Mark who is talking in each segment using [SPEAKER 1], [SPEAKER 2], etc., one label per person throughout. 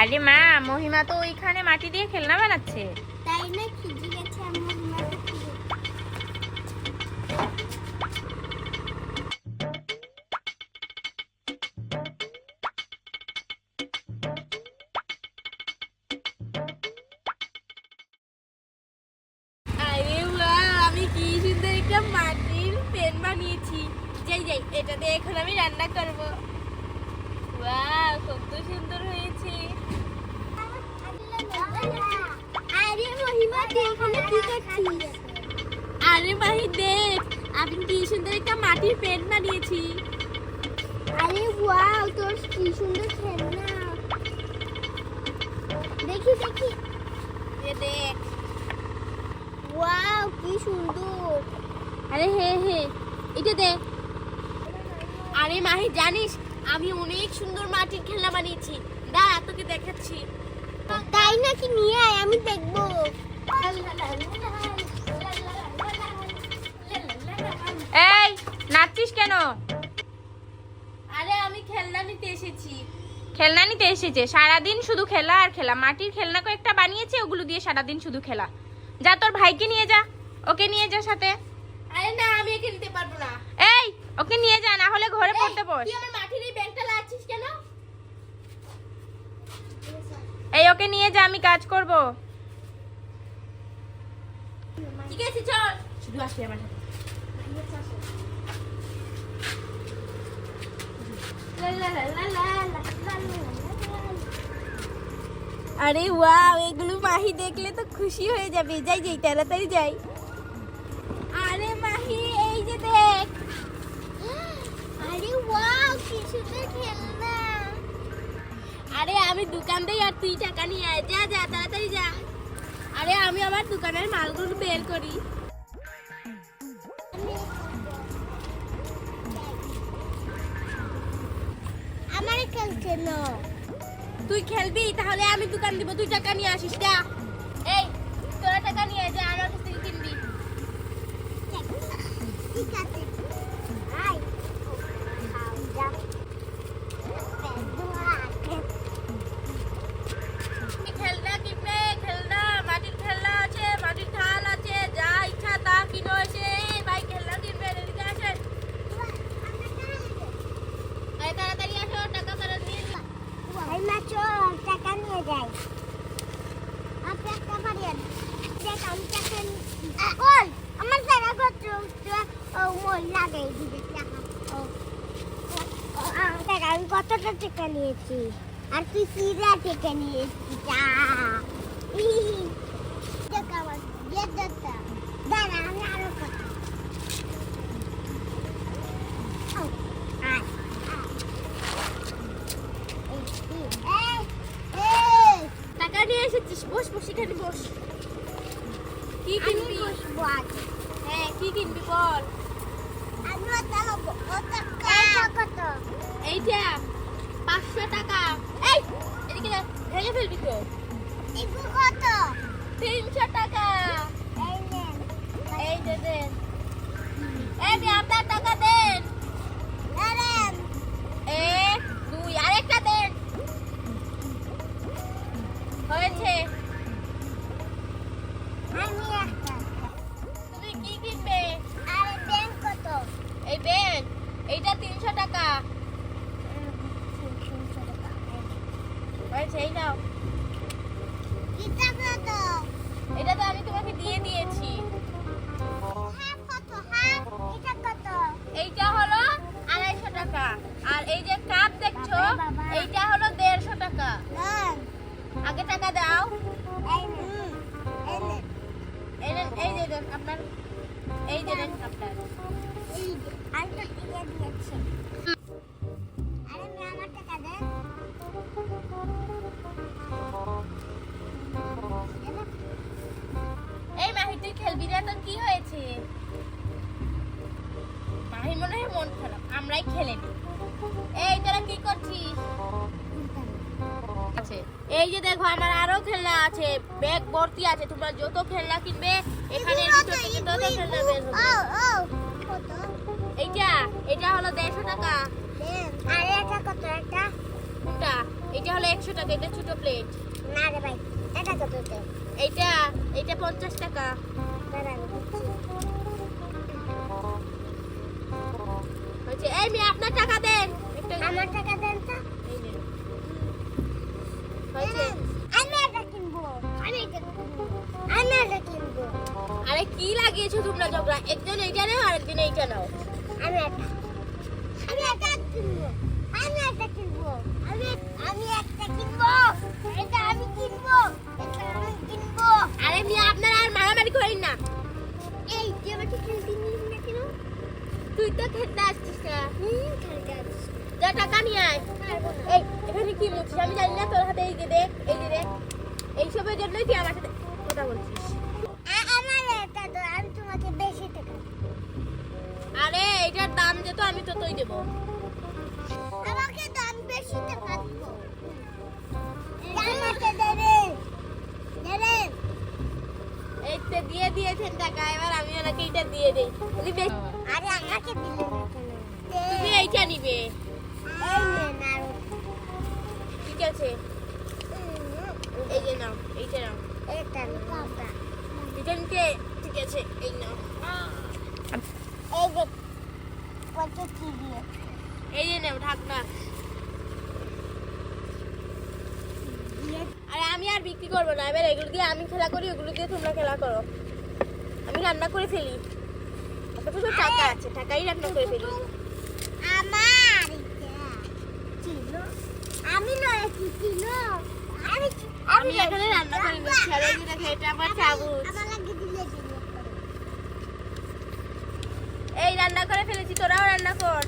[SPEAKER 1] আরে মা, মহিমা তো ওইখানে মাটি দিয়ে খেলনা বানাচ্ছে।
[SPEAKER 2] তাই না খিজি গেছে
[SPEAKER 3] একটা মাটির পেন বানিয়েছি। যাই যাই, এটা দিয়ে এখন আমি রান্না করব। ওয়াও, কত সুন্দর হয়েছে
[SPEAKER 2] আরে মহিমা তুই এখানে কি করছিস
[SPEAKER 3] আরে মাহি দেখ আমি কি সুন্দর একটা মাটির পেন বানিয়েছি?
[SPEAKER 2] আরে ওয়াও তোর কি সুন্দর খেলনা। দেখি দেখি।
[SPEAKER 3] এ দেখ
[SPEAKER 2] ওয়াও কি সুন্দর।
[SPEAKER 3] আরে হে হে এটা দেখ আরে মাহি জানিস আমি অনেক সুন্দর মাটির খেলনা বানিয়েছি। দাঁড়া তোকে দেখাচ্ছি।
[SPEAKER 2] তাই নাকি নিয়ে আয় আমি দেখব।
[SPEAKER 1] এই নাচছিস কেন?
[SPEAKER 3] আরে আমি খেলনা নিতে এসেছি।
[SPEAKER 1] খেলনা নিতে এসেছে। সারাদিন শুধু খেলা আর খেলা। মাটির খেলনা কয়েকটা বানিয়েছে ওগুলো দিয়ে সারাদিন শুধু খেলা। যা তোর ভাইকে নিয়ে যা ওকে নিয়ে যা সাথে।
[SPEAKER 3] আরে না আমি একে নিতে পারব না।
[SPEAKER 1] এই ওকে নিয়ে যা না হলে ঘরে পড়তে বস।
[SPEAKER 3] তুই আমার মাটির এই ব্যাগটা লাগছিস কেন?
[SPEAKER 1] এই ওকে নিয়ে যা আমি কাজ করব
[SPEAKER 3] ঠিক আছে চল শুধু আসবি আমার আরে ওয়াও, এগুলো মাহি দেখলে তো খুশি হয়ে যাবে। যাই যাই, তাড়াতাড়ি যাই। আরে মাহি, এই যে দেখ।
[SPEAKER 2] আরে ওয়াও, কি খেলনা।
[SPEAKER 3] আরে আমি দোকান দেই আর তুই টাকা নিয়ে আয়। যা যা, তাড়াতাড়ি যা। আরে আমি আমার দোকানের মালগুলো বের করি।
[SPEAKER 2] খেলছে না
[SPEAKER 3] তুই খেলবি? তাহলে আমি দোকান দিব। তুই টাকা নিয়ে আসিস, যা। এই, তোরা টাকা নিয়ে যা, আমার কাছ থেকে কিনবি
[SPEAKER 2] ঠিক আছে আই খাও যা
[SPEAKER 3] তুমি খেলনা কিনবে খেলনা মাটির খেলনা আছে মাটির থাল আছে যা ইচ্ছা তা কিনো এসে এই ভাই খেলনা কিনবে এদিকে আসেন আরে তাড়াতাড়ি আসো টাকা করে নিয়ে নাও।
[SPEAKER 2] এই মাছ টাকা নিয়ে যাই আপনি একটা পারেন দেখ আমি টাকা ওই আমার টাকা কত ও মই লাগে দিবে টাকা ও ও, আমার টাকা আমি কতটা টাকা নিয়েছি। আর তুই সিরা টাকা নিয়েছিস যা ই, টাকা আমার দিয়ে দাদা দাঁড়া আমি আরও কত ও, আয়, আয়। এই, এই, এই,
[SPEAKER 3] টাকা নিয়ে এসেছিস বস বস এখানে বস কি
[SPEAKER 2] আমি
[SPEAKER 3] কিনবি
[SPEAKER 2] বসবো আজ।
[SPEAKER 3] হ্যাঁ কি কিনবি বল
[SPEAKER 2] আমি ওটা হব, ওটা এইটা কত?
[SPEAKER 3] এইটা পাঁচশো টাকা। এই এদিকে ভেঙে ফেলবি তো।
[SPEAKER 2] কত?
[SPEAKER 3] তিনশো টাকা।
[SPEAKER 2] এই
[SPEAKER 3] দেন। এই আপনার নাও
[SPEAKER 2] এটা
[SPEAKER 3] তো আমি তোমাকে দিয়ে দিয়েছি?
[SPEAKER 2] এটা কত?
[SPEAKER 3] এইটা হলো আড়াইশো টাকা। আর এই যে কাপ দেখছ। এইটা হলো দেড়শো টাকা। আগে টাকা দাও।
[SPEAKER 2] এই
[SPEAKER 3] যে আপনার এই যে আপনার। আমরাই খেলে নিই এই তোরা কি করছিস? আছে। এই যে দেখো আমার আরও খেলনা আছে ব্যাগ ভর্তি আছে তোমরা যত খেলনা কিনবে এখানে তত খেলনা বের হবে? এইটা এটা হলো দেড়শো টাকা।
[SPEAKER 2] আরে এটা কত? এটা?
[SPEAKER 3] কোনটা এটা হলো একশো টাকা এটা ছোট প্লেট
[SPEAKER 2] না রে ভাই এটা কত? দে
[SPEAKER 3] এইটা এইটা পঞ্চাশ টাকা।
[SPEAKER 2] আমি
[SPEAKER 3] এই মেয়ে আপনার টাকা দেন।
[SPEAKER 2] আমার টাকা দেন তো।
[SPEAKER 3] হয়েছে আরে কি লাগিয়েছো তোমরা ঝগড়া? একজন এইটা নাও আর একজন এইটা নাও।
[SPEAKER 2] আমি এটা আমি এটা কিনবো। আমি এটা কিনবো। আমি আমি একটা কিনবো। এটা আমি কিনবো। এটা আমি কিনবো।
[SPEAKER 3] আরে মেয়ে আপনারা আর মারামারি করেন না।
[SPEAKER 2] এই তুই আমাকে কিনতে নিস না কেন
[SPEAKER 3] তুই তো খেতে আসছিস না।
[SPEAKER 2] হুম খেলতে
[SPEAKER 3] যা টাকা নিয়ে আয়। এই এখানে কি মুছিস আমি জানি না তোর হাতে এই যে দেখ এই যে দেখ। এইসবের জন্যই তুই আমার সাথে কথা বলছিস।
[SPEAKER 2] এটা আমি তোমাকে বেশি টাকা
[SPEAKER 3] আরে এইটার দাম যেত আমি তো তোই দেবো।
[SPEAKER 2] আমাকে দাম বেশি টাকা
[SPEAKER 3] দিয়ে দিয়েছেন টাকা এবার আমি ওনাকে এইটা দিয়ে দেই।
[SPEAKER 2] আরে আমাকে দিলে না
[SPEAKER 3] তুমি এইটা নিবে।
[SPEAKER 2] এই নে না
[SPEAKER 3] ঠিক আছে। এই যে নাও এইটা নাও।
[SPEAKER 2] এটা না
[SPEAKER 3] এটা নিতে ঠিক আছে এই নাও।
[SPEAKER 2] এই যে কত কি দিয়ে
[SPEAKER 3] এই যে নাও ঢাকনা। আরে আমি আর বিক্রি করব না। এবার এগুলো দিয়ে আমি খেলা করি ওগুলো দিয়ে তোমরা খেলা করো। আমি রান্না করে ফেলি। কত টাকা আছে টাকাই রান্না করে ফেলি।
[SPEAKER 2] আমার ছিল আমি নয় কি ছিল? আমি
[SPEAKER 3] আমি এখানে রান্না করে নিচ্ছি আর এই দেখো এটা আমার চামচ।
[SPEAKER 2] আমার লাগে দিলে দিলে।
[SPEAKER 3] এই রান্না করে ফেলেছি তোরাও রান্না কর।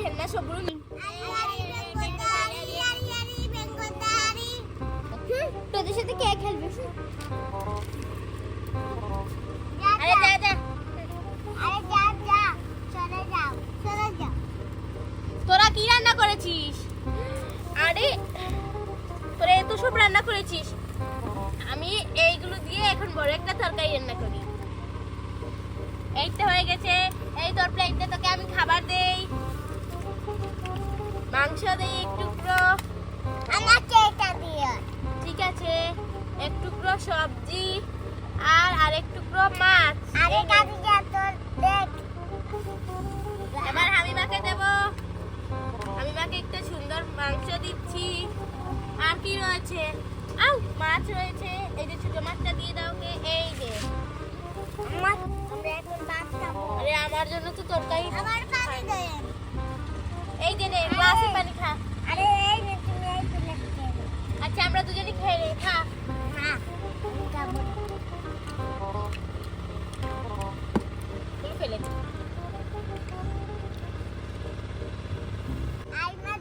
[SPEAKER 2] খেলনা
[SPEAKER 3] সবগুলো
[SPEAKER 2] তোদের সাথে কে খেলবে?
[SPEAKER 3] আরে যা যা।
[SPEAKER 2] আরে
[SPEAKER 3] তোরা কি রান্না করেছিস? আরে, তোরা এত সব রান্না করেছিস। আমি এইগুলো দিয়ে এখন বড় একটা তরকারি রান্না করি। এই হয়ে গেছে। এই তোর প্লেটে তোকে আমি খাবার দেই। মাংস দেই এক টুকরো।
[SPEAKER 2] আমাকে এটা দিও।
[SPEAKER 3] ঠিক আছে এক টুকরো সবজি আর আরেক টুকরো মাছ।
[SPEAKER 2] আরে। কাজে যা তোর দেখ।
[SPEAKER 3] এবার হামিমাকে দেব। হামিমাকে একটা সুন্দর মাংস দিচ্ছি। আর কি রয়েছে? আউ মাছ রয়েছে। এই যে ছোট মাছটা দিয়ে দাও কে এই যে।
[SPEAKER 2] আমার আমরা এখন ভাত খাব।
[SPEAKER 3] আরে আমার জন্য তো তরকারি
[SPEAKER 2] আমার পানি দেন
[SPEAKER 3] এই গ্লাসে পানি খা।
[SPEAKER 2] আরে এই নে তুমি এই তুলে
[SPEAKER 3] আচ্ছা আমরা দুজনে খেয়ে নে খা।
[SPEAKER 2] হ্যাঁ।
[SPEAKER 3] তুমি ফেলেছি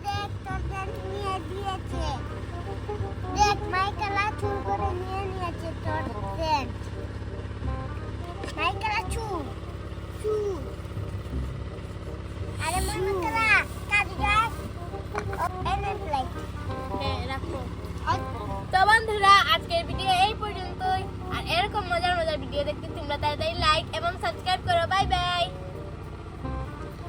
[SPEAKER 2] দেখ নিয়ে দিয়েছে। দেখ মাইকেলা চুর করে নিয়ে নিয়েছে তোর ফ্রেন্ড মাইকেলা চুর চুর আরে মাইকেলা
[SPEAKER 3] ভিডিও দেখতে তোমরা তাড়াতাড়ি লাইক এবং সাবস্ক্রাইব করো